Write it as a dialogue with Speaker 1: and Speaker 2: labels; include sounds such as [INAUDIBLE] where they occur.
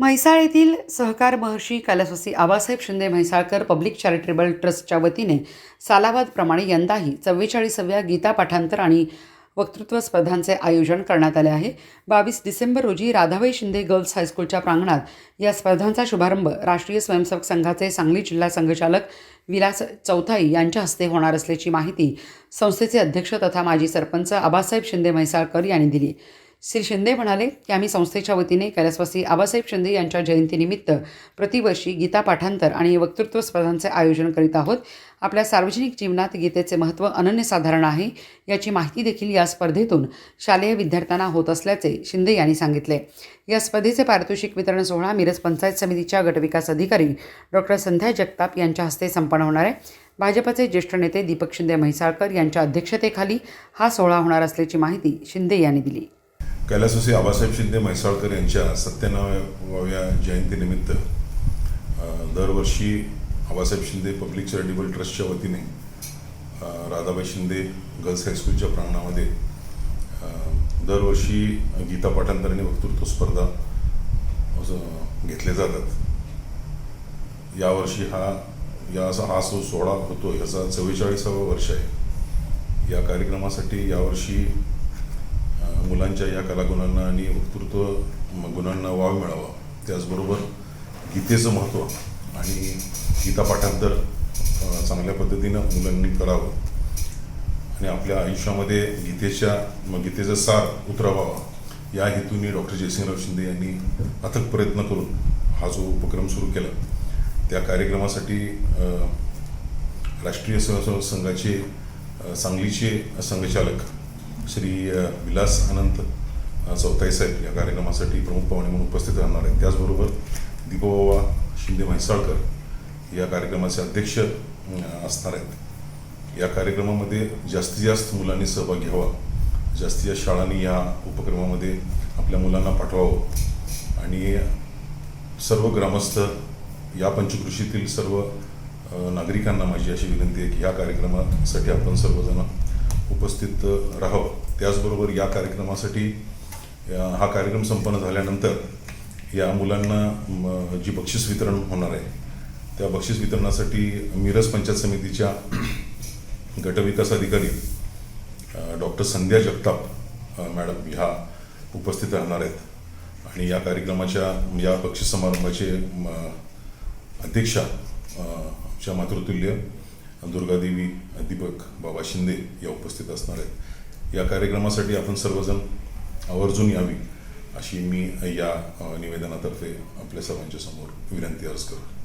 Speaker 1: म्हैसाळ येथील सहकार महर्षी कैलासवासी आबासाहेब शिंदे म्हैसाळकर पब्लिक चॅरिटेबल ट्रस्टच्या वतीने सालाबादप्रमाणे यंदाही चव्वेचाळीसाव्या गीता पाठांतर आणि वक्तृत्व स्पर्धांचे आयोजन करण्यात आले आहे. बावीस डिसेंबर रोजी राधाबाई शिंदे गर्ल्स हायस्कूलच्या प्रांगणात या स्पर्धांचा शुभारंभ राष्ट्रीय स्वयंसेवक संघाचे सांगली जिल्हा संघचालक विलास चौथाई यांच्या हस्ते होणार असल्याची माहिती संस्थेचे अध्यक्ष तथा माजी सरपंच आबासाहेब शिंदे म्हैसाळकर यांनी दिली. श्री शिंदे म्हणाले की आम्ही संस्थेच्या वतीने कैलासवासी आबासाहेब शिंदे यांच्या जयंतीनिमित्त प्रतिवर्षी गीता पाठांतर आणि वक्तृत्व स्पर्धांचे आयोजन करीत आहोत. आपल्या सार्वजनिक जीवनात गीतेचे महत्त्व अनन्यसाधारण आहे याची माहिती देखील या स्पर्धेतून शालेय विद्यार्थ्यांना होत असल्याचे शिंदे यांनी सांगितले. या स्पर्धेचे पारितोषिक वितरण सोहळा मिरज पंचायत समितीच्या गटविकास अधिकारी डॉक्टर संध्या जगताप यांच्या हस्ते संपन्न होणार आहे. भाजपचे ज्येष्ठ नेते दीपक शिंदे म्हैसाळकर यांच्या अध्यक्षतेखाली हा सोहळा होणार असल्याची माहिती शिंदे यांनी दिली.
Speaker 2: कैलासवासी आबासाहेब शिंदे म्हैसाळकर यांच्या सत्त्याण्णवाव्या जयंतीनिमित्त दरवर्षी आबासाहेब शिंदे पब्लिक चॅरिटेबल ट्रस्टच्या वतीने राधाबाई शिंदे गर्ल्स हायस्कूलच्या प्रांगणामध्ये दरवर्षी गीता पाठांतर आणि वक्तृत्व स्पर्धा घेतले जातात. यावर्षी हा या असा हा सो सोहळा होतो याचा चव्वेचाळीसावं वर्ष आहे. या कार्यक्रमासाठी यावर्षी मुलांच्या या कलागुणांना आणि वक्तृत्व म- गुणांना वाव मिळावा. त्याचबरोबर गीतेचं महत्त्व आणि गीता पाठांतर चांगल्या पद्धतीनं मुलांनी करावं. आणि आपल्या आयुष्यामध्ये गीतेच्या गीतेचा सार उतरावावा या हेतूने डॉक्टर जयसिंहराव शिंदे यांनी अथक प्रयत्न करून हा जो उपक्रम सुरू केला त्या कार्यक्रमासाठी राष्ट्रीय स्वयंसेवक संघाचे सांगलीचे संघचालक श्री विलास अनंत चौथाई साहेब या कार्यक्रमासाठी प्रमुख पाहुणे म्हणून उपस्थित राहणार आहेत. त्याचबरोबर दीपबाबा शिंदे म्हैसाळकर या कार्यक्रमाचे अध्यक्ष असणार आहेत. या कार्यक्रमामध्ये जास्तीत जास्त मुलांनी सहभाग घ्यावा. जास्तीत जास्त शाळांनी या उपक्रमामध्ये आपल्या मुलांना पाठवावं. आणि सर्व ग्रामस्थ या पंचकृषीतील सर्व नागरिकांना माझी अशी विनंती आहे की या कार्यक्रमासाठी आपण सर्वजण उपस्थित राहावं. त्याचबरोबर या कार्यक्रमासाठी हा कार्यक्रम संपन्न झाल्यानंतर या मुलांना म, जी बक्षीस वितरण होणार आहे त्या बक्षीस वितरणासाठी मिरज पंचायत समितीच्या [CLEARS THROAT] गटविकास अधिकारी डॉक्टर संध्या जगताप मॅडम ह्या उपस्थित राहणार आहेत. आणि या कार्यक्रमाच्या या बक्षीस समारंभाचे म, अध्यक्षा आमच्या मातृतुल्य दुर्गादेवी दीपक बाबा शिंदे या उपस्थित असणार आहेत. या कार्यक्रमासाठी आपण सर्वजण आवर्जून यावी अशी मी या निवेदनातर्फे आपल्या सर्वांच्या समोर विनंती अर्ज करतो.